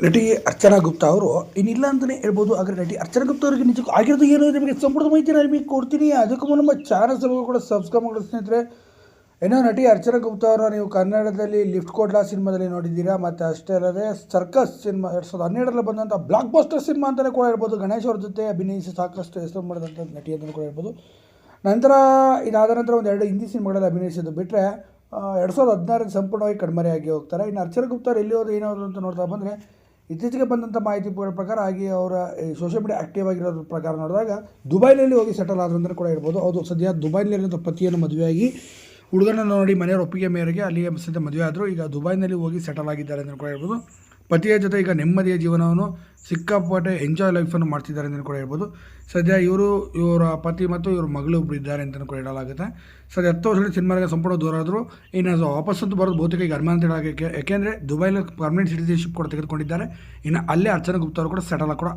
ನಟಿ ಅರ್ಚನಾ ಗುಪ್ತಾ ಅವರು ಏನಿಲ್ಲ ಅಂತಲೇ ಹೇಳ್ಬೋದು, ಆದರೆ ನಟಿ ಅರ್ಚನಾ ಗುಪ್ತಾ ಅವರಿಗೆ ನಿಜಕ್ಕೂ ಆಗಿರೋದು ಏನು ನಿಮಗೆ ಸಂಪೂರ್ಣ ಮಾಹಿತಿ ನಾನು ನಿಮಗೆ ಕೊಡ್ತೀನಿ. ಅದಕ್ಕೂ ನಮ್ಮ ಚಾನಲ್ ಸಭೆಗಳು ಕೂಡ ಸಬ್ಸ್ಕ್ರೈಬ್ ಮಾಡಿ ಸ್ನೇಹಿತರೆ. ಏನೋ ನಟಿ ಅರ್ಚನಾ ಗುಪ್ತಾ ಅವರು ನೀವು ಕನ್ನಡದಲ್ಲಿ ಲಿಫ್ಟ್ ಕೋಟ್ಲಾ ಸಿನಿಮಾದಲ್ಲಿ ನೋಡಿದ್ದೀರಾ? ಮತ್ತು ಅಷ್ಟೇ ಅಲ್ಲದೆ ಸರ್ಕಸ್ ಸಿನಿಮಾ, ಎರಡು ಸಾವಿರದ ಹನ್ನೆರಡರಲ್ಲಿ ಬಂದಂಥ ಬ್ಲಾಕ್ ಬಸ್ಟರ್ ಸಿನಿಮಾ ಅಂತಲೇ ಕೂಡ ಹೇಳ್ಬೋದು. ಗಣೇಶ್ ಅವ್ರ ಜೊತೆ ಅಭಿನಯಿಸಿ ಸಾಕಷ್ಟು ಹೆಸರು ಮಾಡಿದಂಥ ನಟಿ ಅಂತಲೂ ಕೂಡ ಹೇಳ್ಬೋದು. ನಂತರ ಇದಾದ ನಂತರ ಒಂದು ಎರಡು ಹಿಂದಿ ಸಿನಿಮಾಗಳಲ್ಲಿ ಅಭಿನಯಿಸಿದ್ದು ಬಿಟ್ಟರೆ ಎರಡು ಸಾವಿರದ ಹದಿನಾರರಲ್ಲಿ ಸಂಪೂರ್ಣವಾಗಿ ಕಣ್ಮರೆಯಾಗಿ ಹೋಗ್ತಾರೆ. ಇನ್ನು ಅರ್ಚನಾ ಗುಪ್ತಾ ಅವರು ಎಲ್ಲಿ ಹೋದ್ರೆ, ಏನಾದ್ರು ಅಂತ ನೋಡ್ತಾ ಬಂದರೆ ಇತ್ತೀಚೆಗೆ ಬಂದಂಥ ಮಾಹಿತಿ ಪ್ರಕಾರ ಆಗಿ ಅವರ ಸೋಷಿಯಲ್ ಮೀಡಿಯಾ ಆ್ಯಕ್ಟಿವ್ ಆಗಿರೋದ್ರ ಪ್ರಕಾರ ನೋಡಿದಾಗ ದುಬೈನಲ್ಲಿ ಹೋಗಿ ಸೆಟಲ್ ಆದ್ರು ಅಂತ ಕೂಡ ಇರ್ಬೋದು ಅದು ಸದ್ಯ ದುಬೈನಲ್ಲಿರೋ ಪತಿಯನ್ನು ಮದುವೆಯಾಗಿ ಹುಡುಗನ ನೋಡಿ ಮನೆಯವರ ಒಪ್ಪಿಗೆ ಮೇರೆಗೆ ಅಲ್ಲಿಗೆ ಸದ್ಯ ಮದುವೆ ಆದರು. ಈಗ ದುಬೈನಲ್ಲಿ ಹೋಗಿ ಸೆಟಲ್ ಆಗಿದ್ದಾರೆ ಅಂತ ಕೂಡ ಹೇಳ್ಬೋದು. ಪತಿಯ ಜೊತೆ ಈಗ ನೆಮ್ಮದಿಯ ಜೀವನವನ್ನು ಸಿಕ್ಕಾಪಟ್ಟೆ ಎಂಜಾಯ್ ಲೈಫನ್ನು ಮಾಡ್ತಿದ್ದಾರೆ ಅಂತ ಕೂಡ ಹೇಳ್ಬೋದು. ಸದ್ಯ ಇವರು, ಇವರ ಪತಿ ಮತ್ತು ಇವರ ಮಗಳು ಒಬ್ಬರು ಇದ್ದಾರೆ ಅಂತ ಕೂಡ ಹೇಳಲಾಗುತ್ತೆ. ಸದ್ಯ ಹತ್ತು ವರ್ಷದ ಸಿನಿಮಾಗೆ ಸಂಪೂರ್ಣ ದೂರ ಆದರು. ಇನ್ನು ವಾಪಸ್ ವಾಪಸ್ಸಂತೂ ಬರೋದು ಬಹುತೇಕ ಈಗ ಅನುಮಾನ ಹೇಳೋಕ್ಕೆ ಯಾಕೆಂದರೆ ದುಬೈಲಿ ಪರ್ಮನೆಂಟ್ ಸಿಟಿಸನ್ಶಿಪ್ ಕೂಡ ತೆಗೆದುಕೊಂಡಿದ್ದಾರೆ. ಇನ್ನು ಅಲ್ಲೇ ಅರ್ಚನಾ ಗುಪ್ತಾ ಅವರು ಕೂಡ ಸೆಟಲ್ ಕೂಡ